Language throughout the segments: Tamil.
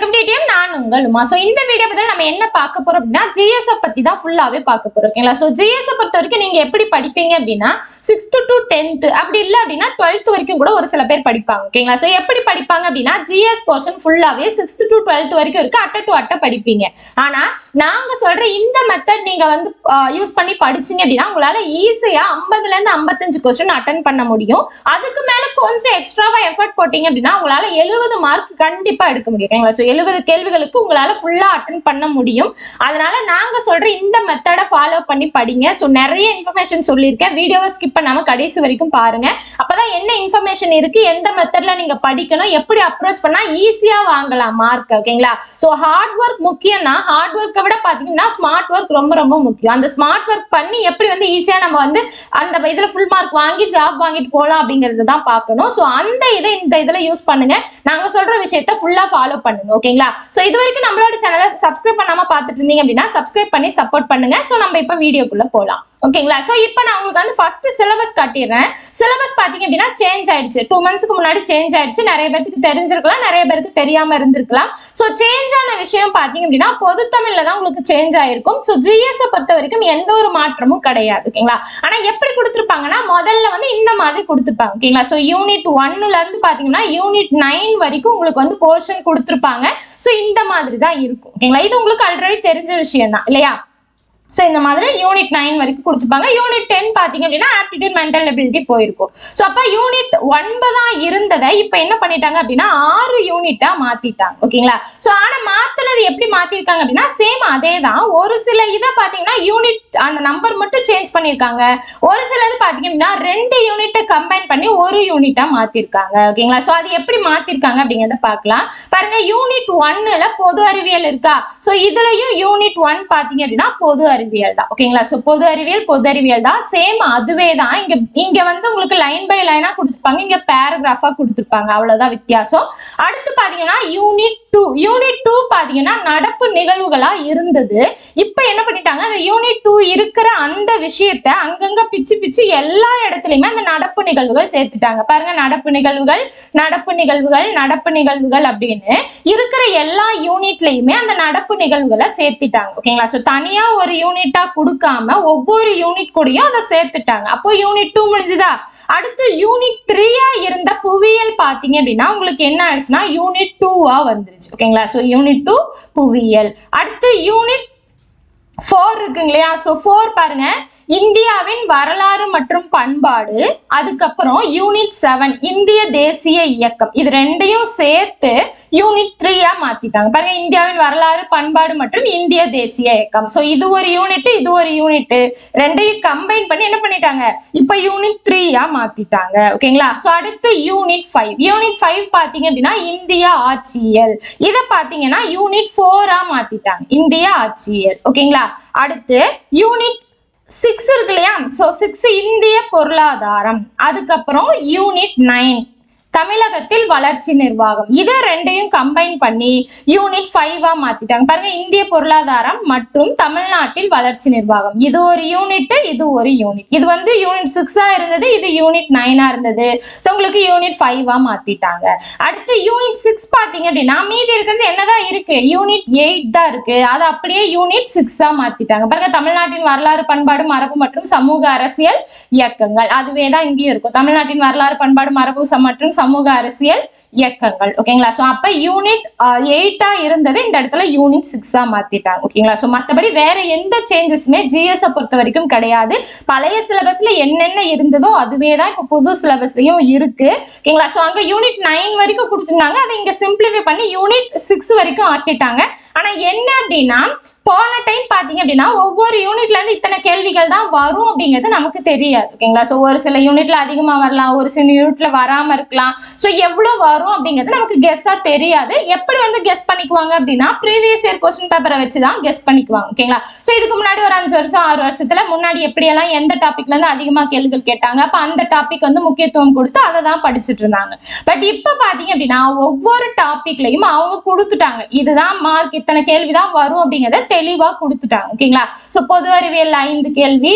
வெல்கம் டிடிஎம் நான் உங்கள் உமா ஸோ இந்த வீடியோ பத்தி நம்ம என்ன பார்க்க போறோம் அப்படின்னா ஜிஎஸ்எப் பத்தி தான் ஃபுல்லாவே பார்க்க போறோம் ஓகேங்களா ஸோ ஜிஎஸ்எப் பொறுத்த வரைக்கும் நீங்க எப்படி படிப்பீங்க அப்படின்னா சிக்ஸ்த் டு டென்த் அப்படி இல்லை அப்படின்னா டுவெல்த் வரைக்கும் கூட ஒரு சில பேர் படிப்பாங்க ஓகேங்களா ஸோ எப்படி படிப்பாங்க அப்படின்னா ஜிஎஸ் போர்ஷன் ஃபுல்லாவே சிக்ஸ்த் டு டுவெல்த் வரைக்கும் இருக்கு அட்ட டு அட்ட படிப்பீங்க. ஆனா நாங்க சொல்ற இந்த மெத்தட் நீங்க வந்து யூஸ் பண்ணி படிச்சீங்க அப்படின்னா உங்களால ஈஸியா ஐம்பதுல இருந்து ஐம்பத்தஞ்சு கொஸ்டின் அட்டன் பண்ண முடியும். அதுக்கு மேல கொஞ்சம் எக்ஸ்ட்ராவா எஃபர்ட் போட்டீங்க அப்படின்னா உங்களால எழுபது மார்க் கண்டிப்பா எடுக்க முடியும் ஓகேங்களா ஸோ எழுபது கேள்விகளுக்கு உங்களால ஃபுல்லா அட்டன் பண்ண முடியும். அதனால நாங்க சொல்ற இந்த மெத்தடை ஃபாலோ பண்ணி படிங்க. ஸோ நிறைய இன்ஃபர்மேஷன் சொல்லியிருக்கேன். வீடியோவை ஸ்கிப் பண்ணாம கடைசி வரைக்கும் பாருங்க. அப்பதான் என்ன இன்ஃபர்மேஷன் இருக்கு எந்த மெத்தட்ல நீங்க படிக்கணும் எப்படி அப்ரோச் பண்ணா ஈஸியா வாங்கலாம் மார்க் ஓகேங்களா ஸோ ஹார்ட் ஒர்க் முக்கியம் தான் ஹார்ட் ஒர்க்கை விட பாத்தீங்கன்னா ஸ்மார்ட் ஒர்க் ரொம்ப ரொம்ப முக்கியம். அந்த ஸ்மார்ட் ஒர்க் பண்ணி எப்படி வந்து ஈஸியா நம்ம வந்து அந்த இதுல ஃபுல் மார்க் வாங்கி ஜாப் வாங்கிட்டு போகலாம் அப்படிங்கறது தான் பார்க்கணும். ஸோ அந்த இதை இந்த இதுல யூஸ் பண்ணுங்க. நாங்க சொல்ற விஷயத்த ஃபுல்லா ஃபாலோ பண்ணுங்க ஓகேங்களா? சோ இது வரைக்கும் நம்மளோட சேனலை சப்ஸ்கிரைப் பண்ணாம பாத்துட்டு இருந்தீங்க அப்படின்னா சப்ஸ்கிரைப் பண்ணி சப்போர்ட் பண்ணுங்க. சோ நம்ம இப்ப வீடியோக்குள்ள போலாம். ஓகேங்களா? ஸோ இப்போ நான் உங்களுக்கு வந்து ஃபர்ஸ்ட் சிலபஸ் காட்டிடுறேன். சிலபஸ் பார்த்தீங்க அப்படின்னா சேஞ்ச் ஆயிடுச்சு. டூ மந்த்ஸ்க்கு முன்னாடி சேஞ்ச் ஆயிடுச்சு. நிறைய பேருக்கு தெரிஞ்சிருக்கலாம் நிறைய பேருக்கு தெரியாமல் இருந்திருக்கலாம். ஸோ சேஞ்ச் ஆன விஷயம் பார்த்தீங்க அப்படின்னா பொது தமிழில் தான் உங்களுக்கு சேஞ்ச் ஆயிருக்கும். ஸோ ஜிஎஸ் பொறுத்த வரைக்கும் எந்த ஒரு மாற்றமும் கிடையாது ஓகேங்களா? ஆனால் எப்படி கொடுத்துருப்பாங்கன்னா முதல்ல வந்து இந்த மாதிரி கொடுத்துருப்பாங்க ஓகேங்களா? ஸோ யூனிட் ஒன்னுல இருந்து யூனிட் நைன் வரைக்கும் உங்களுக்கு வந்து போர்ஷன் கொடுத்துருப்பாங்க. ஸோ இந்த மாதிரி தான் இருக்கும் ஓகேங்களா? இது உங்களுக்கு ஆல்ரெடி தெரிஞ்ச விஷயம் தான் இல்லையா? ஸோ இந்த மாதிரி யூனிட் நைன் வரைக்கும் கொடுத்துருப்பாங்க. யூனிட் டென் பார்த்தீங்க அப்படின்னா ஆப்டிடியூட் மென்டல் எபிலிட்டி போயிருக்கும். ஸோ அப்போ யூனிட் ஒன்பதா இருந்ததை இப்போ என்ன பண்ணிட்டாங்க அப்படின்னா ஆறு யூனிட்டா மாத்திட்டாங்க. ஓகேங்களா? ஸோ ஆனால் மாத்தினது எப்படி மாத்திருக்காங்க அப்படின்னா சேம் அதே தான் ஒரு சில இதை பார்த்தீங்கன்னா யூனிட் அந்த நம்பர் மட்டும் சேஞ்ச் பண்ணியிருக்காங்க ஒரு சிலது பார்த்தீங்க அப்படின்னா ரெண்டு யூனிட்டை கம்பைன் பண்ணி ஒரு யூனிட்டா மாத்திருக்காங்க. ஓகேங்களா? ஸோ அது எப்படி மாத்திருக்காங்க அப்படிங்கிறத பார்க்கலாம். பாருங்க யூனிட் ஒன்னுல பொது அறிவியல் இருக்கா? ஸோ இதுலயும் யூனிட் ஒன் பார்த்தீங்க அப்படின்னா பொது அறிவியல். தான். ஓகேங்களா ஸோ பொது அறிவியல் பொது அறிவியல் தான். சேம் அதுவே தான். இங்க இங்க வந்து உங்களுக்கு லைன் பை லைனா கொடுத்துருப்பாங்க. இங்க பேராகிராஃபா கொடுத்துருப்பாங்க. அவ்வளவுதான் வித்தியாசம். அடுத்து பாத்தீங்கன்னா யூனிட் டூ யூனிட் டூ பாத்தீங்கன்னா நடப்பு நிகழ்வுகளா இருந்தது. இப்போ என்ன பண்ணிட்டாங்க? அந்த யூனிட் டூ இருக்கிற அந்த விஷயத்த அங்கங்க பிச்சு பிச்சு எல்லா இடத்துலயுமே அந்த நடப்பு நிகழ்வுகள் சேர்த்துட்டாங்க. பாருங்க நடப்பு நிகழ்வுகள் நடப்பு நிகழ்வுகள் நடப்பு நிகழ்வுகள் அப்படின்னு இருக்கிற எல்லா யூனிட்லயுமே அந்த நடப்பு நிகழ்வுகளை சேர்த்துட்டாங்க. ஓகேங்களா ஸோ தனியா ஒரு யூனிட்டா கொடுக்காம ஒவ்வொரு யூனிட் கூடயும் அதை சேர்த்துட்டாங்க. அப்போ யூனிட் டூ முடிஞ்சுதா? அடுத்து யூனிட் த்ரீயா இருந்த புவியியல் பாத்தீங்க அப்படின்னா உங்களுக்கு என்ன ஆயிடுச்சுன்னா யூனிட் டூவா வந்துருச்சு. ஓகேங்களா ஸோ யூனிட் டூ புவியியல். அடுத்து யூனிட் ஃபோர் இருக்குங்க இல்லையா? ஸோ ஃபோர் பாருங்க. இந்தியாவின் வரலாறு மற்றும் பண்பாடு அதுக்கப்புறம் யூனிட் செவன் இந்திய தேசிய இயக்கம். இது ரெண்டையும் சேர்த்து யூனிட் த்ரீயா மாத்திட்டாங்க. பாருங்க இந்தியாவின் வரலாறு பண்பாடு மற்றும் இந்திய தேசிய இயக்கம். ஸோ இது ஒரு யூனிட் இது ஒரு யூனிட் ரெண்டையும் கம்பைன் பண்ணி என்ன பண்ணிட்டாங்க? இப்போ யூனிட் த்ரீயா மாத்திட்டாங்க. ஓகேங்களா ஸோ அடுத்து யூனிட் ஃபைவ் யூனிட் ஃபைவ் பாத்தீங்க அப்படின்னா இந்திய ஆட்சியல் இதை பாத்தீங்கன்னா யூனிட் ஃபோரா மாத்திட்டாங்க. இந்திய ஆட்சியல் ஓகேங்களா அடுத்து யூனிட் சிக்ஸ் இருக்கு இல்லையா? ஸோ சிக்ஸ் இந்திய பொருளாதாரம். அதுக்கப்புறம் யூனிட் நைன் தமிழகத்தில் வளர்ச்சி நிர்வாகம். இதை ரெண்டையும் கம்பைன் பண்ணி யூனிட் ஃபைவா மாத்திட்டாங்க. பாருங்க இந்திய பொருளாதாரம் மற்றும் தமிழ்நாட்டில் வளர்ச்சி நிர்வாகம். இது ஒரு யூனிட் இது ஒரு யூனிட் இது வந்து யூனிட் சிக்ஸா இருந்தது இது யூனிட் நைனா இருந்தது. ஸோ உங்களுக்கு யூனிட் ஃபைவா மாத்திட்டாங்க. அடுத்து யூனிட் சிக்ஸ் பாத்தீங்க அப்படின்னா மீதி இருக்கிறது என்னதான் இருக்கு? யூனிட் எயிட் தான் இருக்கு. அது அப்படியே யூனிட் சிக்ஸா மாத்திட்டாங்க. பாருங்க தமிழ்நாட்டின் வரலாறு பண்பாடு மரபு மற்றும் சமூக அரசியல் இயக்கங்கள். அதுவே தான் இங்கேயும் இருக்கும். தமிழ்நாட்டின் வரலாறு பண்பாடு மரபு மற்றும் சமூக அரசியல் இயக்கங்கள் ஓகேங்களா ஸோ அப்போ யூனிட் எயிட்டா இருந்தது இந்த இடத்துல யூனிட் சிக்ஸா மாத்திட்டாங்க ஓகேங்களா ஸோ மற்றபடி வேற எந்த சேஞ்சஸுமே ஜிஎஸ் பொறுத்த வரைக்கும் கிடையாது. பழைய சிலபஸ்ல என்னென்ன இருந்ததோ அதுவே தான் இப்போ புது சிலபஸ்லயும் இருக்கு ஓகேங்களா ஸோ அங்கே யூனிட் நைன் வரைக்கும் கொடுத்துருந்தாங்க. அதை இங்கே சிம்பிளிஃபை பண்ணி யூனிட் சிக்ஸ் வரைக்கும் ஆக்கிட்டாங்க. ஆனால் என்ன அப்படின்னா போன டைம் பார்த்தீங்க அப்படின்னா ஒவ்வொரு யூனிட்ல இருந்து இத்தனை கேள்விகள் தான் வரும் அப்படிங்கிறது நமக்கு தெரியாது ஓகேங்களா ஸோ ஒரு சில யூனிட்ல அதிகமாக வரலாம் ஒரு சில யூனிட்ல வராமல் இருக்கலாம். ஸோ எவ்வளோ வரும்? அப்படிங்கிறது நமக்கு கெஸ்ஸா தெரியாது. எப்படி வந்து கெஸ் பண்ணிக்குவாங்க அப்படின்னா ப்ரீவியஸ் இயர் கொஸ்டின் பேப்பரை வச்சு தான் கெஸ் பண்ணிக்குவாங்க ஓகேங்களா ஸோ இதுக்கு முன்னாடி ஒரு அஞ்சு வருஷம் ஆறு வருஷத்துல முன்னாடி எப்படியெல்லாம் எந்த டாபிக்ல இருந்து அதிகமா கேள்விகள் கேட்டாங்க அப்ப அந்த டாபிக் வந்து முக்கியத்துவம் கொடுத்து அதை தான் படிச்சுட்டு இருந்தாங்க. பட் இப்போ பாத்தீங்க அப்படின்னா ஒவ்வொரு டாபிக்லயும் அவங்க கொடுத்துட்டாங்க. இதுதான் மார்க் இத்தனை கேள்விதான் வரும் அப்படிங்கறத தெளிவா கொடுத்துட்டாங்க ஓகேங்களா ஸோ பொது அறிவியல் ஐந்து கேள்வி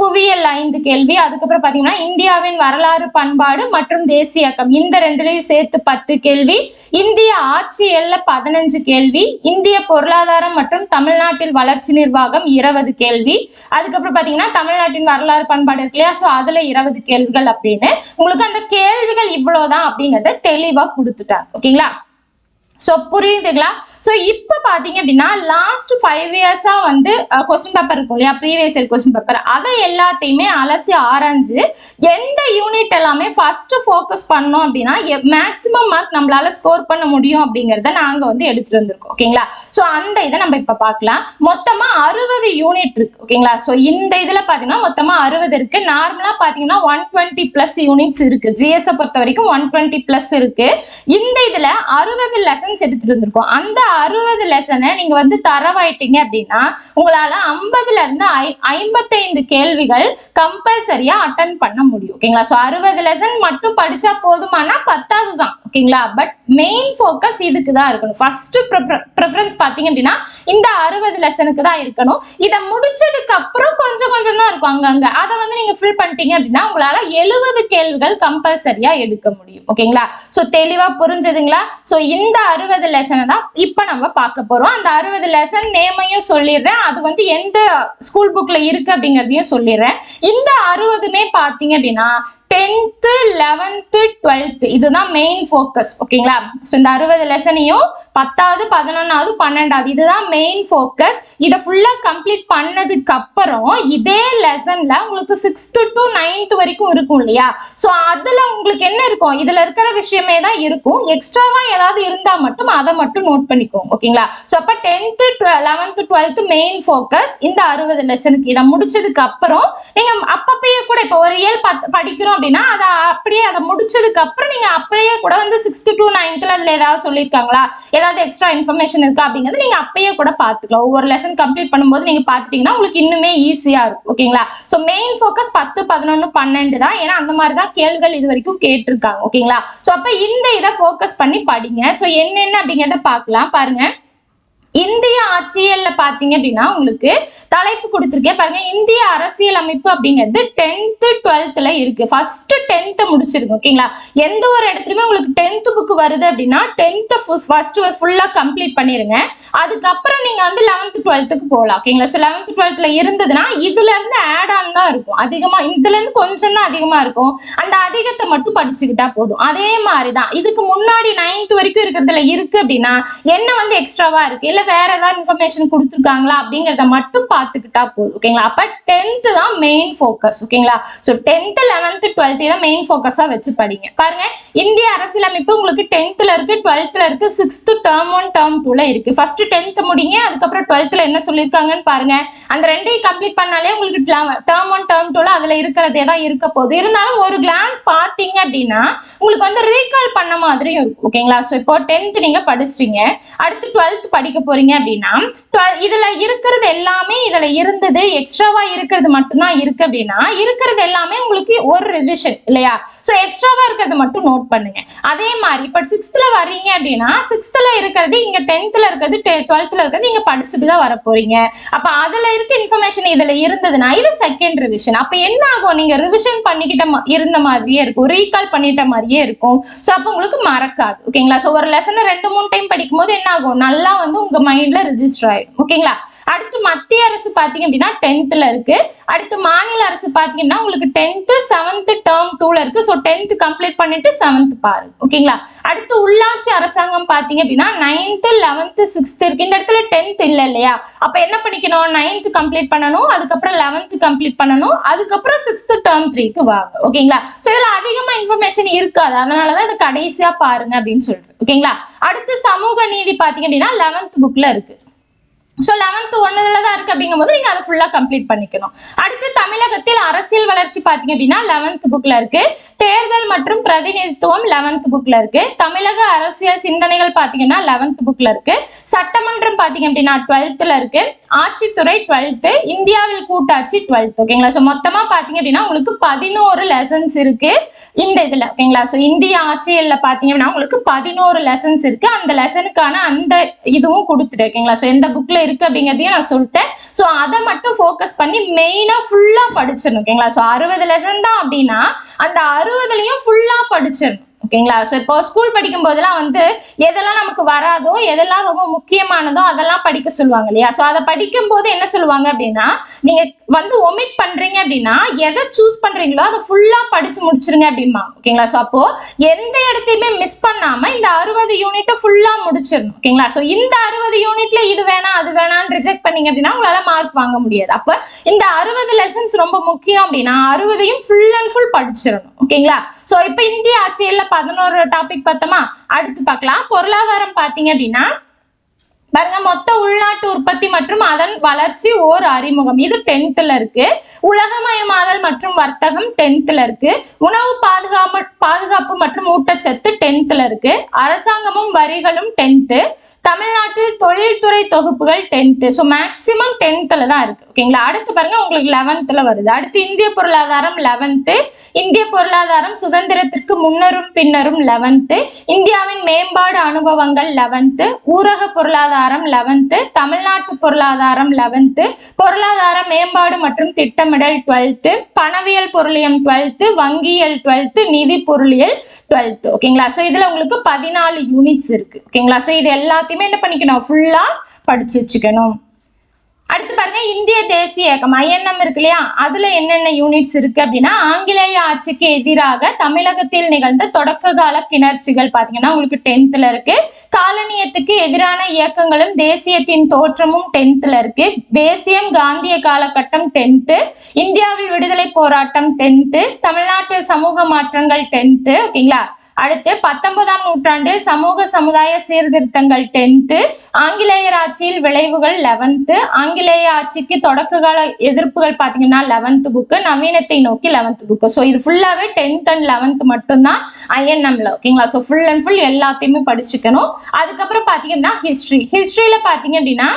புவியியல் ஐந்து கேள்வி அதுக்கப்புறம் பாத்தீங்கன்னா இந்தியாவின் வரலாறு பண்பாடு மற்றும் தேசிய இயக்கம் இந்த ரெண்டுலையும் சேர்த்து எழுத்து பத்து கேள்வி. இந்திய ஆட்சியல்ல பதினஞ்சு கேள்வி. இந்திய பொருளாதாரம் மற்றும் தமிழ்நாட்டில் வளர்ச்சி நிர்வாகம் இருபது கேள்வி. அதுக்கப்புறம் பாத்தீங்கன்னா தமிழ்நாட்டின் வரலாறு பண்பாடு இருக்கு இல்லையா? ஸோ அதுல இருபது கேள்விகள் அப்படின்னு. உங்களுக்கு அந்த கேள்விகள் இவ்வளவுதான் அப்படிங்கறத தெளிவா கொடுத்துட்டாங்க. ஓகேங்களா? ஸோ புரியுதுங்களா? ஸோ இப்போ பார்த்தீங்க அப்படின்னா லாஸ்ட் ஃபைவ் இயர்ஸாக வந்து கொஸ்டின் பேப்பர் இருக்கும் இல்லையா? ப்ரீவியஸ் இயர் கொஸ்டின் பேப்பர் அதை எல்லாத்தையுமே அலசி ஆராய்ஞ்சு எந்த யூனிட் எல்லாமே ஃபர்ஸ்ட் ஃபோக்கஸ் பண்ணோம் அப்படின்னா மேக்ஸிமம் மார்க் நம்மளால ஸ்கோர் பண்ண முடியும் அப்படிங்கிறத நாங்கள் வந்து எடுத்துட்டு வந்திருக்கோம். ஓகேங்களா ஸோ அந்த இதை நம்ம இப்போ பார்க்கலாம் மொத்தமாக அறுபது யூனிட் இருக்கு. ஓகேங்களா ஸோ இந்த இதில் பார்த்தீங்கன்னா மொத்தமாக அறுபது இருக்கு. நார்மலாக பார்த்தீங்கன்னா ஒன் டுவெண்ட்டி ப்ளஸ் யூனிட்ஸ் இருக்கு. ஜிஎஸ்ஸை பொறுத்த வரைக்கும் ஒன் டுவெண்ட்டி ப்ளஸ் இருக்கு. இந்த இதில் அறுபது லெசன்ஸ் எடுத்துட்டு வந்திருக்கோம். அந்த அறுபது லெசனை நீங்க வந்து தரவாயிட்டீங்க அப்படின்னா உங்களால ஐம்பதுல இருந்து ஐ- ஐம்பத்தைந்து கேள்விகள் கம்பல்சரியா அட்டன் பண்ண முடியும். ஓகேங்களா? ஸோ அறுபது லெசன் மட்டும் படிச்சா போதுமானா பத்தாவது தான் ஓகேங்களா? பட் மெயின் ஃபோக்கஸ் இதுக்கு தான் இருக்கணும் ஃபர்ஸ்ட் ப்ரிஃபரன்ஸ் பார்த்தீங்க அப்படின்னா இந்த அறுபது லெசனுக்கு தான் இருக்கணும். இதை முடிச்சதுக்கு அப்புறம் கொஞ்சம் கொஞ்சம் தான் இருக்கும் அங்கங்க. அதை வந்து நீங்க ஃபில் பண்ணிட்டீங்க அப்படின்னா உங்களால எழுபது கேள்விகள் கம்பல்சரியா எடுக்க முடியும். ஓகேங்களா ஸோ தெளிவா புரிஞ்சதுங்களா? ஸோ இந்த அறுபது லெசனை தான் இப்போ நம்ம பார்க்க போறோம். அந்த அறுபது லெசன் நேமையும் சொல்லிடுறேன். அது வந்து எந்த ஸ்கூல் புக்ல இருக்கு அப்படிங்கிறதையும் சொல்லிடுறேன். இந்த அறுபதுமே பார்த்தீங்க அப்படின்னா டென்த்து லெவன்த்து டுவெல்த்து இதுதான் மெயின் ஃபோக்கஸ் ஓகேங்களா ஸோ இந்த அறுபது லெசனையும் பத்தாவது பதினொன்றாவது பன்னெண்டாவது இதுதான் மெயின் ஃபோக்கஸ் இதை ஃபுல்லாக கம்ப்ளீட் பண்ணதுக்கு அப்புறம் இதே லெசனில் உங்களுக்கு சிக்ஸ்த்து டு நைன்த்து வரைக்கும் இருக்கும் இல்லையா? ஸோ அதில் உங்களுக்கு என்ன இருக்கும்? இதில் இருக்கிற விஷயமே தான் இருக்கும். எக்ஸ்ட்ராவாக ஏதாவது இருந்தால் மட்டும் அதை மட்டும் நோட் பண்ணிக்கோங்க ஓகேங்களா ஸோ அப்போ tenth eleventh twelfth main focus இந்த அறுபது லெசனுக்கு இதை முடிச்சதுக்கு அப்புறம் நீங்கள் அப்பப்பயே கூட இப்போ ஒரு இயல் பத் படிக்கிறோம் அப்படின்னா அதை அப்படியே அதை முடிச்சதுக்கு அப்புறம் நீங்க அப்படியே கூட வந்து சிக்ஸ்த் டு நைன்த்ல அதுல ஏதாவது சொல்லியிருக்காங்களா? ஏதாவது எக்ஸ்ட்ரா இன்ஃபர்மேஷன் இருக்கா அப்படிங்கிறது நீங்க அப்பயே கூட பார்த்துக்கலாம். ஒவ்வொரு லெசன் கம்ப்ளீட் பண்ணும்போது நீங்க பாத்துட்டீங்கன்னா உங்களுக்கு இன்னுமே ஈஸியா இருக்கும். ஓகேங்களா ஸோ மெயின் ஃபோக்கஸ் பத்து பதினொன்று பன்னெண்டு தான். ஏன்னா அந்த மாதிரி தான் கேள்விகள் இது வரைக்கும் கேட்டிருக்காங்க. ஓகேங்களா ஸோ அப்போ இந்த இதை ஃபோக்கஸ் பண்ணி படிங்க. ஸோ என்னென்ன அப்படிங்கிறத பார்க்கலாம். பாருங்க. இந்திய ஆட்சியல்ல பாத்தீங்க அப்படின்னா உங்களுக்கு தலைப்பு கொடுத்துருக்கேன். பாருங்க இந்திய அரசியல் அமைப்பு அப்படிங்கிறது டென்த்து டுவெல்த்ல இருக்கு. ஃபர்ஸ்ட் டென்த்து முடிச்சிருக்கு ஓகேங்களா எந்த ஒரு இடத்துலயுமே உங்களுக்கு டென்த் புக் வருது அப்படின்னா டென்த்தை ஃபர்ஸ்ட் ஃபுல்லா கம்ப்ளீட் பண்ணிருங்க. அதுக்கப்புறம் நீங்க வந்து லெவன்த் டுவெல்த்துக்கு போகலாம் ஓகேங்களா ஸோ லெவன்த் டுவெல்த்ல இருந்ததுன்னா இதுல இருந்து ஆட் ஆன் தான் இருக்கும். அதிகமா இதுல இருந்து கொஞ்சம் தான் அதிகமா இருக்கும். அந்த அதிகத்தை மட்டும் படிச்சுக்கிட்டா போதும். அதே மாதிரி தான் இதுக்கு முன்னாடி நைன்த் வரைக்கும் இருக்கிறதுல இருக்கு அப்படின்னா என்ன வந்து எக்ஸ்ட்ராவா இருக்கு? இல்ல வேற ஏதாவது இன்ஃபர்மேஷன் கொடுத்துருக்காங்களா அப்படிங்கிறத மட்டும் பார்த்துக்கிட்டா போதும் ஓகேங்களா அப்ப டென்த் தான் மெயின் ஃபோக்கஸ் ஓகேங்களா ஸோ டென்த் லெவன்த் டுவெல்த் தான் மெயின் ஃபோக்கஸா வச்சு படிங்க. பாருங்க இந்திய அரசியலமைப்பு உங்களுக்கு டென்த்ல இருக்கு டுவெல்த்ல இருக்கு சிக்ஸ்த் டேர்ம் ஒன் டேர்ம் டூல இருக்கு. ஃபர்ஸ்ட் டென்த் முடிங்க அதுக்கப்புறம் டுவெல்த்ல என்ன சொல்லியிருக்காங்கன்னு பாருங்க. அந்த ரெண்டையும் கம்ப்ளீட் பண்ணாலே உங்களுக்கு டேர்ம் ஒன் டேர்ம் டூல அதுல இருக்கிறதே தான் இருக்க போகுது. இருந்தாலும் ஒரு கிளான்ஸ் பார்த்தீங்க அப்படின்னா உங்களுக்கு வந்து ரீகால் பண்ண மாதிரியும் இருக்கும் ஓகேங்களா ஸோ இப்போ டென்த் நீங்க படிச்சிட்டீங்க அடுத்து டுவெல்த் படிக்க போறீங்க அப்படின்னா இதுல இருக்கிறது எல்லாமே இதுல இருந்தது எக்ஸ்ட்ராவா இருக்கிறது மட்டும்தான் இருக்கு அப்படின்னா இருக்கிறது எல்லாமே உங்களுக்கு ஒரு ரிவிஷன் இல்லையா? ஸோ எக்ஸ்ட்ராவா இருக்கிறது மட்டும் நோட் பண்ணுங்க. அதே மாதிரி இப்போ சிக்ஸ்த்ல வர்றீங்க அப்படின்னா சிக்ஸ்த்ல இருக்கிறது இங்க டென்த்ல இருக்கிறது டுவெல்த்ல இருக்கிறது இங்க படிச்சுட்டு தான் வர போறீங்க. அப்ப அதுல இருக்க இன்ஃபர்மேஷன் இதுல இருந்ததுன்னா இது செகண்ட் ரிவிஷன் அப்ப என்ன ஆகும்? நீங்க ரிவிஷன் பண்ணிக்கிட்ட இருந்த மாதிரியே இருக்கும். ரீகால் பண்ணிட்ட மாதிரியே இருக்கும். ஸோ அப்போ உங்களுக்கு மறக்காது. ஓகேங்களா ஸோ ஒரு லெசனை ரெண்டு மூணு டைம் படிக்கும்போது என்ன ஆகும்? நல்லா வந்து உங்க மைண்ட்ல ரெஜிஸ்டர் ஆயிடும். ஓகேங்களா அடுத்து மத்திய அரசு பாத்தீங்க அப்படின்னா டென்த்ல இருக்கு. அடுத்து மாநில அரசு பாத்தீங்கன்னா உங்களுக்கு டென்த்து செவன்த் டேர்ம் டூல இருக்கு. ஸோ டென்த் கம்ப்ளீட் பண்ணிட்டு செவன்த் பாருங்க. ஓகேங்களா அடுத்து உள்ளாட்சி அரசாங்கம் பாத்தீங்க அப்படின்னா நைன்த்து லெவன்த்து சிக்ஸ்த் இருக்கு. இந்த இடத்துல டென்த் இல்லை இல்லையா? அப்ப என்ன பண்ணிக்கணும்? நைன்த் கம்ப்ளீட் பண்ணணும். அதுக்கப்புறம் லெவன்த் கம்ப்ளீட் பண்ணணும். அதுக்கப்புறம் சிக்ஸ்த் டேர்ம் த்ரீக்கு வாங்க. ஓகேங்களா ஸோ இதுல அதிகமா இன்ஃபர்மேஷன் இருக்காது. அதனாலதான் இது கடைசியா பாருங்க அப்படின்னு சொல்றேன். ஓகேங்களா? அடுத்து சமூக நீதி பாத்தீங்க அப்படின்னா லெவன்த் புக்ல இருக்கு. ஸோ லெவன்த்து ஒன்றுல தான் இருக்கு அப்படிங்கும்போது நீங்கள் அதை ஃபுல்லாக கம்ப்ளீட் பண்ணிக்கணும். அடுத்து தமிழகத்தில் அரசியல் வளர்ச்சி பார்த்தீங்க அப்படின்னா லெவன்த் புக்கில் இருக்கு. தேர்தல் மற்றும் பிரதிநிதித்துவம் லெவன்த் புக்கில் இருக்கு. தமிழக அரசியல் சிந்தனைகள் பார்த்தீங்கன்னா லெவன்த் புக்கில் இருக்கு. சட்டமன்றம் பார்த்தீங்க அப்படின்னா டுவெல்த்தில் இருக்கு. ஆட்சித்துறை டுவெல்த்து இந்தியாவில் கூட்டாட்சி டுவெல்த் ஓகேங்களா ஸோ மொத்தமாக பார்த்தீங்க அப்படின்னா உங்களுக்கு பதினோரு லெசன்ஸ் இருக்கு இந்த இதில் ஓகேங்களா ஸோ இந்திய ஆட்சியில் பார்த்தீங்க அப்படின்னா உங்களுக்கு பதினோரு லெசன்ஸ் இருக்கு. அந்த லெசனுக்கான அந்த இதுவும் கொடுத்துட்டு ஓகேங்களா ஸோ எந்த புக்கில் இருக்கு அப்படிங்கிறதையும் நான் சொல்லிட்டேன். ஸோ அதை மட்டும் ஃபோக்கஸ் பண்ணி மெயினா ஃபுல்லா படிச்சிடணும் ஓகேங்களா ஸோ அறுபது லெசன் தான் அப்படின்னா அந்த அறுபதுலையும் ஃபுல்லா படிச்சிடணும். ஓகேங்களா? ஸோ இப்போ ஸ்கூல் படிக்கும் போதெல்லாம் வந்து எதெல்லாம் நமக்கு வராதோ எதெல்லாம் ரொம்ப முக்கியமானதோ அதெல்லாம் படிக்க சொல்லுவாங்க இல்லையா? ஸோ அதை படிக்கும் போது என்ன சொல்லுவாங்க அப்படின்னா நீங்க வந்து ஒமிட் பண்றீங்க அப்படின்னா எதை சூஸ் பண்றீங்களோ அதை ஃபுல்லா படிச்சு முடிச்சிருங்க அப்படிமா ஓகேங்களா? ஸோ அப்போ எந்த இடத்தையுமே மிஸ் பண்ணாம இந்த அறுபது யூனிட்டை ஃபுல்லா முடிச்சிடணும். ஓகேங்களா? ஸோ இந்த அறுபது யூனிட்ல இது வேணாம் அது வேணாம்னு ரிஜெக்ட் பண்ணீங்க அப்படின்னா உங்களால மார்க் வாங்க முடியாது. அப்ப இந்த அறுபது லெசன்ஸ் ரொம்ப முக்கியம் அப்படின்னா அறுபதையும் ஃபுல் அண்ட் ஃபுல் படிச்சிடணும். ஓகேங்களா? ஸோ இப்போ இந்திய ஆட்சியில் பதினோரு டாபிக் பார்த்தோமா? அடுத்து பார்க்கலாம். பொருளாதாரம் பார்த்தீங்க அப்படின்னா பாருங்க மொத்த உள்நாட்டு உற்பத்தி மற்றும் அதன் வளர்ச்சி ஓர் அறிமுகம். இது டென்த்ல இருக்கு. உலகமயமாதல் மற்றும் வர்த்தகம் டென்த்ல இருக்கு. உணவு பாதுகாப்பு பாதுகாப்பு மற்றும் ஊட்டச்சத்து டென்த்ல இருக்கு. அரசாங்கமும் வரிகளும் டென்த்து தமிழ்நாட்டில் தொழில்துறை தொகுப்புகள் டென்த்து ஸோ மேக்சிமம் டென்த்தில் தான் இருக்கு. ஓகேங்களா? அடுத்து பாருங்க உங்களுக்கு லெவன்த்தில் வருது. அடுத்து இந்திய பொருளாதாரம் லெவன்த்து இந்திய பொருளாதாரம் சுதந்திரத்திற்கு முன்னரும் பின்னரும் லெவன்த்து இந்தியாவின் மேம்பாடு அனுபவங்கள் லெவன்த்து ஊரக பொருளாதாரம் லெவன்த்து தமிழ்நாட்டு பொருளாதாரம் லெவன்த்து பொருளாதார மேம்பாடு மற்றும் திட்டமிடல் டுவெல்த்து பணவியல் பொருளியம் டுவெல்த்து வங்கியல் டுவெல்த்து நிதி பொருளியல் டுவெல்த்து ஓகேங்களா? ஸோ இதில் உங்களுக்கு பதினாலு யூனிட்ஸ் இருக்கு. ஓகேங்களா? ஸோ இது எல்லாத்தையுமே என்ன பண்ணிக்கணும்? ஃபுல்லாக படிச்சு வச்சுக்கணும். அடுத்து பாருங்க இந்திய தேசிய இயக்கம் ஐஎன்எம் இருக்கு இல்லையா அதுல என்னென்ன யூனிட்ஸ் இருக்கு அப்படின்னா ஆங்கிலேய ஆட்சிக்கு எதிராக தமிழகத்தில் நிகழ்ந்த தொடக்க கால கிளர்ச்சிகள் பாத்தீங்கன்னா உங்களுக்கு டென்த்ல இருக்கு. காலனியத்துக்கு எதிரான இயக்கங்களும் தேசியத்தின் தோற்றமும் டென்த்ல இருக்கு. தேசியம் காந்திய காலகட்டம் டென்த்து இந்தியாவில் விடுதலை போராட்டம் டென்த்து தமிழ்நாட்டில் சமூக மாற்றங்கள் டென்த்து ஓகேங்களா அடுத்து பத்தொன்பதாம் நூற்றாண்டு சமூக சமுதாய சீர்திருத்தங்கள் டென்த்து ஆங்கிலேயர் ஆட்சியில் விளைவுகள் லெவன்த்து ஆங்கிலேய ஆட்சிக்கு தொடக்க கால எதிர்ப்புகள் பார்த்தீங்கன்னா லெவன்த்து புக்கு நவீனத்தை நோக்கி லெவன்த்து புக்கு ஸோ இது ஃபுல்லாகவே டென்த் அண்ட் லெவன்த் மட்டும்தான் ஐஎன்எம்ல ஓகேங்களா ஸோ ஃபுல் அண்ட் ஃபுல் எல்லாத்தையுமே படிச்சுக்கணும். அதுக்கப்புறம் பார்த்தீங்கன்னா ஹிஸ்ட்ரி ஹிஸ்ட்ரியில் பார்த்தீங்க அப்படின்னா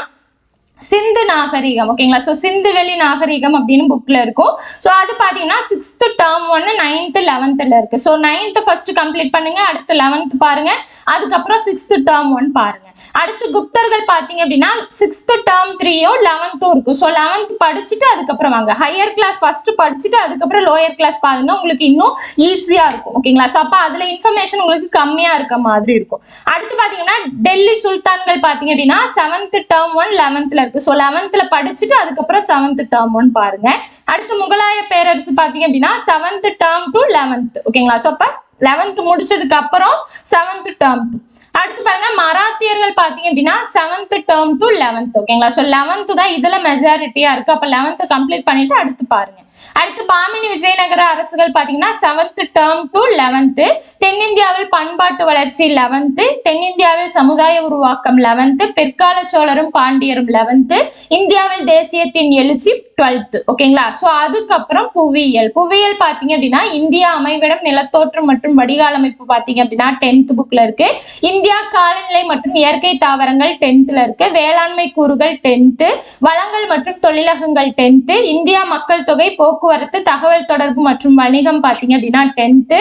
சிந்து நாகரிகம் ஓகேங்களா ஸோ சிந்து வெளி நாகரிகம் அப்படின்னு புக்ல இருக்கும். ஸோ அது பார்த்தீங்கன்னா சிக்ஸ்த் டேர்ம் ஒன்று நைன்த்து லெவன்த்தில் இருக்கு. ஸோ நைன்த்து ஃபர்ஸ்ட் கம்ப்ளீட் பண்ணுங்க அடுத்து லெவன்த் பாருங்க. அதுக்கப்புறம் சிக்ஸ்த் டேர்ம் ஒன் பாருங்க. அடுத்து குப்தர்கள் பார்த்தீங்க அப்படின்னா சிக்ஸ்த் டேர்ம் த்ரீயோ லெவன்த்தும் இருக்கும். ஸோ லெவன்த் படிச்சுட்டு அதுக்கப்புறம் வாங்க. ஹையர் கிளாஸ் ஃபர்ஸ்ட் படிச்சுட்டு அதுக்கப்புறம் லோயர் கிளாஸ் பாருங்க. உங்களுக்கு இன்னும் ஈஸியாக இருக்கும். ஓகேங்களா ஸோ அப்போ அதில் இன்ஃபர்மேஷன் உங்களுக்கு கம்மியாக இருக்க மாதிரி இருக்கும். அடுத்து பார்த்தீங்கன்னா டெல்லி சுல்தான்கள் பார்த்தீங்க அப்படின்னா செவன்த் டேர்ம் ஒன் லெவன்த்தில் இருக்கு. ஸோ லெவன்த்தில் படிச்சுட்டு அதுக்கப்புறம் செவன்த் டேர்ம் ஒன் பாருங்க. அடுத்து முகலாய பேரரசு பார்த்தீங்க அப்படின்னா செவன்த் டேர்ம் டு லெவன்த் ஓகேங்களா ஸோ அப்போ லெவன்த் முடிச்சதுக்கு அப்புறம் செவன்த் டேர்ம் டூ அடுத்து பாருங்க மராத்தியர்கள் பாத்தீங்க அப்படின்னா செவன்த் டேர்ம் டு லெவன்த் ஓகேங்களா ஸோ லெவன்த் தான் இதுல மெஜாரிட்டியா இருக்கு. அப்ப லெவன்த் கம்ப்ளீட் பண்ணிட்டு அடுத்து பாருங்க. அடுத்து பாமினி விஜயநகர அரசுகள் பாத்தீங்கன்னா செவன்த் டேர்ம் டு லெவன்த் தென்னிந்தியாவில் பண்பாட்டு வளர்ச்சி லெவன்த் தென்னிந்தியாவில் சமுதாய உருவாக்கம் லெவன்த் பிற்கால சோழரும் பாண்டியரும் லெவன்த் இந்தியாவில் தேசியத்தின் எழுச்சி டுவெல்த் ஓகேங்களா ஸோ அதுக்கப்புறம் புவியியல். புவியியல் பார்த்தீங்க அப்படின்னா இந்தியா அமைவிடம் நிலத்தோற்றம் மற்றும் வடிகால் அமைப்பு பார்த்தீங்க அப்படின்னா டென்த் புக்ல இருக்கு. இந்தியா காலநிலை மற்றும் இயற்கை தாவரங்கள் டென்த்ல இருக்கு. வேளாண்மை கூறுகள் டென்த்து வளங்கள் மற்றும் தொழிலகங்கள் டென்த்து இந்தியா மக்கள் தொகை போக்குவரத்து தகவல் தொடர்பு மற்றும் வணிகம் பார்த்தீங்க அப்படின்னா டென்த்து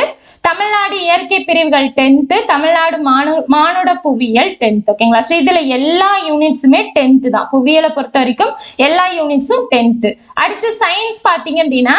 தமிழ்நாடு இயற்கை பிரிவுகள் டென்த்து தமிழ்நாடு மானு மானுட புவியியல் டென்த் ஓகேங்களா ஸோ இதுல எல்லா யூனிட்ஸுமே டென்த்து தான். புவியியலை பொறுத்த வரைக்கும் எல்லா யூனிட்ஸும் டென்த் அடுத்து சயின்ஸ் பாத்தீங்க அப்படின்னா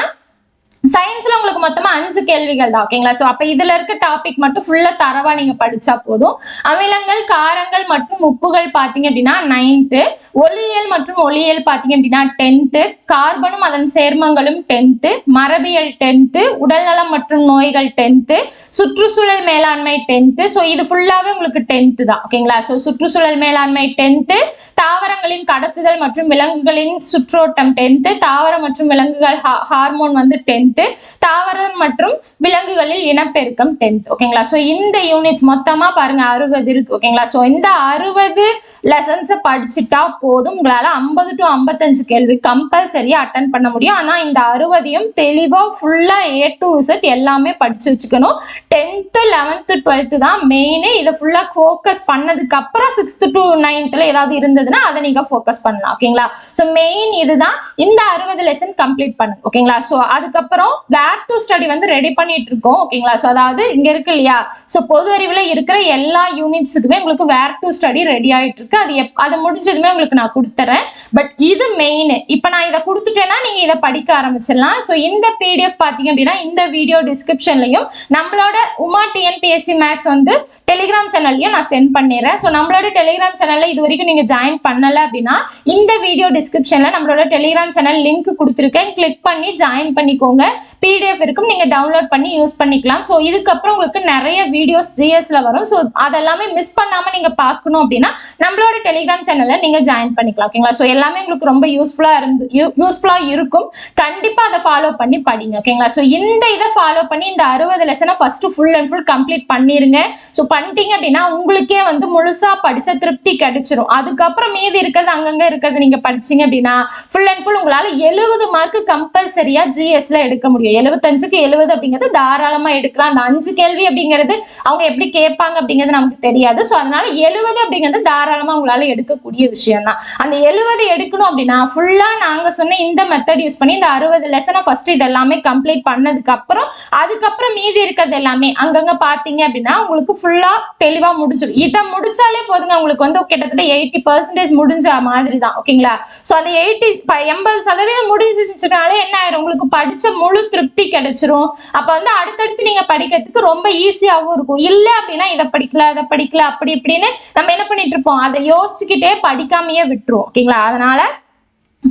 சயின்ஸ்ல உங்களுக்கு மொத்தமா அஞ்சு கேள்விகள் தான் ஓகேங்களா ஸோ அப்ப இதுல இருக்க டாபிக் மட்டும் ஃபுல்லா தரவா நீங்க படிச்சா போதும். அமிலங்கள் காரங்கள் மற்றும் உப்புகள் பாத்தீங்க அப்படின்னா நைன்த்து ஒளியியல் மற்றும் ஒளியியல் பாத்தீங்க அப்படின்னா டென்த்து கார்பனும் அதன் சேர்மங்களும் டென்த்து மரபியல் டென்த்து உடல்நலம் மற்றும் நோய்கள் டென்த்து சுற்றுச்சூழல் மேலாண்மை டென்த்து ஸோ இது ஃபுல்லாவே உங்களுக்கு டென்த்து தான் ஓகேங்களா ஸோ சுற்றுச்சூழல் மேலாண்மை டென்த்து தாவரங்களின் கடத்துதல் மற்றும் விலங்குகளின் சுற்றோட்டம் டென்த்து தாவரம் மற்றும் விலங்குகள் ஹார்மோன் வந்து டென்த் டென்த்து தாவரம் மற்றும் விலங்குகளில் இனப்பெருக்கம் டென்த் ஓகேங்களா ஸோ இந்த யூனிட்ஸ் மொத்தமா பாருங்க அறுபது இருக்கு. ஓகேங்களா ஸோ இந்த அறுபது லெசன்ஸை படிச்சுட்டா போதும். உங்களால ஐம்பது டு ஐம்பத்தஞ்சு கேள்வி கம்பல்சரியா அட்டன் பண்ண முடியும். ஆனா இந்த அறுபதையும் தெளிவா ஃபுல்லா ஏ டு விசிட் எல்லாமே படிச்சு வச்சுக்கணும். டென்த்து லெவன்த்து டுவெல்த்து தான் மெயினு இதை ஃபுல்லா ஃபோக்கஸ் பண்ணதுக்கு அப்புறம் சிக்ஸ்த் டு நைன்த்தில் ஏதாவது இருந்ததுன்னா அதை நீங்க ஃபோக்கஸ் பண்ணலாம். ஓகேங்களா ஸோ மெயின் இதுதான். இந்த அறுபது லெசன் கம்ப்ளீட் பண்ணுங்க ஓகேங்களா ஸோ அதுக்கப்புறம் அப்புறம் வேர் டு ஸ்டடி வந்து ரெடி பண்ணிட்டு இருக்கோம். ஓகேங்களா ஸோ அதாவது இங்க இருக்கு இல்லையா? ஸோ பொது அறிவுல இருக்கிற எல்லா யூனிட்ஸுக்குமே உங்களுக்கு வேர் டு ஸ்டடி ரெடி ஆயிட்டு இருக்கு. அது எப் அது முடிஞ்சதுமே உங்களுக்கு நான் கொடுத்துறேன். பட் இது மெயின் இப்போ நான் இதை கொடுத்துட்டேன்னா நீங்க இதை படிக்க ஆரம்பிச்சிடலாம். ஸோ இந்த பிடிஎஃப் பார்த்தீங்க அப்படின்னா இந்த வீடியோ டிஸ்கிரிப்ஷன்லையும் நம்மளோட உமா டிஎன்பிஎஸ்சி மேக்ஸ் வந்து டெலிகிராம் சேனல்லையும் நான் சென்ட் பண்ணிடுறேன். ஸோ நம்மளோட டெலிகிராம் சேனல்ல இது வரைக்கும் நீங்க ஜாயின் பண்ணல அப்படின்னா இந்த வீடியோ டிஸ்கிரிப்ஷன்ல நம்மளோட டெலிகிராம் சேனல் லிங்க் கொடுத்துருக்கேன். கிளிக் பண்ணி ஜாயின் பண்ணிக்கோங்க. பிடிஎஃப் இருக்கும். நீங்க டவுன்லோட் பண்ணி யூஸ் பண்ணிக்கலாம். ஸோ இதுக்கப்புறம் உங்களுக்கு நிறைய வீடியோஸ் ஜிஎஸ்ல வரும். ஸோ அதெல்லாமே மிஸ் பண்ணாம நீங்க பார்க்கணும் அப்படின்னா நம்மளோட டெலிகிராம் சேனலில் நீங்க ஜாயின் பண்ணிக்கலாம். ஓகேங்களா ஸோ எல்லாமே உங்களுக்கு ரொம்ப யூஸ்ஃபுல்லா இருந்து யூஸ்ஃபுல்லாக இருக்கும். கண்டிப்பா அதை ஃபாலோ பண்ணி படிங்க. ஓகேங்களா ஸோ இந்த இதை ஃபாலோ பண்ணி இந்த அறுபது லெசனை first full and full complete பண்ணிருங்க. ஸோ பண்ணிட்டீங்க அப்படின்னா உங்களுக்கே வந்து முழுசா படிச்ச திருப்தி கிடைச்சிரும். அதுக்கப்புறம் மீதி இருக்கிறது அங்கங்கே இருக்கிறது நீங்க படிச்சீங்க அப்படின்னா ஃபுல் அண்ட் ஃபுல் உங்களால எழுபது மார்க் கம்பல்சரியா ஜிஎஸ்ல எடுக்க முடியும். எழுபத்தஞ்சுக்கு எழுபது அப்படிங்கிறது தாராளமா எடுக்கலாம். அந்த அஞ்சு கேள்வி அப்படிங்கிறது அவங்க எப்படி கேட்பாங்க அப்படிங்கிறது நமக்கு தெரியாது. ஸோ அதனால எழுபது அப்படிங்கிறது தாராளமா உங்களால எடுக்கக்கூடிய விஷயம் தான் அந்த எழுபது எடுக்கணும் அப்படின்னா ஃபுல்லா நாங்க சொன்ன இந்த மெத்தட் யூஸ் பண்ணி இந்த அறுபது லெசனை ஃபர்ஸ்ட் இது எல்லாமே கம்ப்ளீட் பண்ணதுக்கு அப்புறம் அதுக்கப்புறம் மீதி இருக்கிறது எல்லாமே அங்கங்க பாத்தீங்க அப்படின்னா உங்களுக்கு ஃபுல்லா தெளிவா முடிஞ்சிடும். இதை முடிச்சாலே போதுங்க. உங்களுக்கு வந்து கிட்டத்தட்ட எயிட்டி பர்சன்டேஜ் முடிஞ்ச மாதிரி தான் ஓகேங்களா ஸோ அந்த எயிட்டி எண்பது சதவீதம் முடிஞ்சிச்சுனாலே என்ன ஆயிரும்? உங்களுக்கு படிச்ச முழு திருப்தி கிடைச்சிரும். அப்போ வந்து அடுத்தடுத்து நீங்கள் படிக்கிறதுக்கு ரொம்ப ஈஸியாகவும் இருக்கும். இல்லை அப்படின்னா இதை படிக்கல அதை படிக்கல அப்படி இப்படின்னு நம்ம என்ன பண்ணிட்டு இருப்போம்? அதை யோசிச்சுக்கிட்டே படிக்காமையே விட்டுருவோம். ஓகேங்களா? அதனால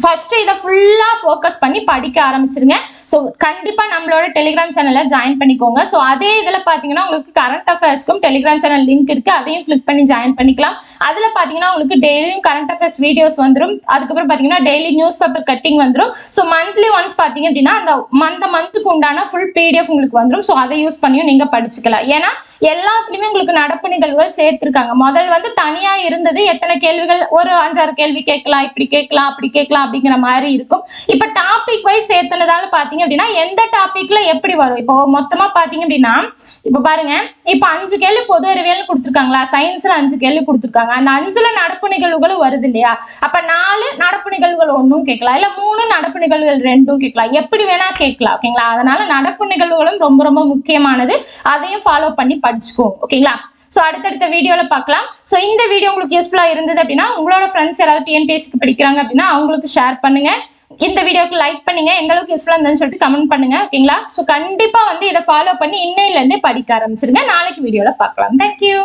ஃபர்ஸ்ட் இதை ஃபுல்லா ஃபோக்கஸ் பண்ணி படிக்க ஆரம்பிச்சிருங்க. ஸோ கண்டிப்பா நம்மளோட டெலிகிராம் சேனல்ல ஜாயின் பண்ணிக்கோங்க. ஸோ அதே இதுல பாத்தீங்கன்னா உங்களுக்கு கரண்ட் அஃபேர்ஸ்க்கும் டெலிகிராம் சேனல் லிங்க் இருக்கு. அதையும் கிளிக் பண்ணி ஜாயின் பண்ணிக்கலாம். அதுல பாத்தீங்கன்னா உங்களுக்கு டெய்லியும் கரண்ட் அஃபேர்ஸ் வீடியோஸ் வந்துடும் அதுக்கப்புறம் பாத்தீங்கன்னா டெய்லி நியூஸ் பேப்பர் கட்டிங் வந்துடும் ஸோ மந்த்லி ஒன்ஸ் பாத்தீங்க அப்படின்னா அந்த மந்த மந்த்துக்கு உண்டான ஃபுல் பிடிஎஃப் உங்களுக்கு வந்துடும் ஸோ அதை யூஸ் பண்ணியும் நீங்க படிச்சுக்கலாம். ஏன்னா எல்லாத்துலயுமே உங்களுக்கு நடப்பு நிகழ்வுகள் சேர்த்திருக்காங்க. முதல் வந்து தனியா இருந்தது எத்தனை கேள்விகள்? ஒரு அஞ்சாறு கேள்வி கேட்கலாம் இப்படி கேட்கலாம் அப்படி கேட்கலாம் அப்படிங்கிற மாதிரி இருக்கும். இப்ப டாபிக் வைஸ் சேர்த்துனதால பாத்தீங்க அப்படின்னா எந்த டாபிக்ல எப்படி வரும்? இப்போ மொத்தமா பாத்தீங்க அப்படின்னா இப்போ பாருங்க இப்ப அஞ்சு கேள்வி பொது அறிவியல் கொடுத்துருக்காங்களா? சயின்ஸ்ல அஞ்சு கேள்வி கொடுத்துருக்காங்க. அந்த அஞ்சுல நடப்பு நிகழ்வுகளும் வருது இல்லையா? அப்ப நாலு நடப்பு நிகழ்வுகள் ஒன்றும் கேட்கலாம். இல்ல மூணு நடப்பு நிகழ்வுகள் ரெண்டும் கேட்கலாம். எப்படி வேணா கேட்கலாம் ஓகேங்களா அதனால நடப்பு நிகழ்வுகளும் ரொம்ப ரொம்ப முக்கியமானது. அதையும் ஃபாலோ பண்ணி படிச்சுக்கோ ஓகேங்களா ஸோ அடுத்தடுத்த வீடியோவில் பார்க்கலாம். ஸோ இந்த வீடியோ உங்களுக்கு யூஸ்ஃபுல்லாக இருந்தது அப்படின்னா உங்களோட ஃப்ரெண்ட்ஸ் யாராவது டிஎன்பிஎஸ்சிக்கு படிக்கிறாங்க அப்படின்னா அவங்களுக்கு ஷேர் பண்ணுங்க. இந்த வீடியோக்கு லைக் பண்ணுங்க. எந்த அளவுக்கு யூஸ்ஃபுல்லாக இருந்ததுன்னு சொல்லிட்டு கமெண்ட் பண்ணுங்க ஓகேங்களா ஸோ கண்டிப்பாக வந்து இதை ஃபாலோ பண்ணி இன்னையிலேருந்தே படிக்க ஆரம்பிச்சிருங்க. நாளைக்கு வீடியோவில் பார்க்கலாம். தேங்க்யூ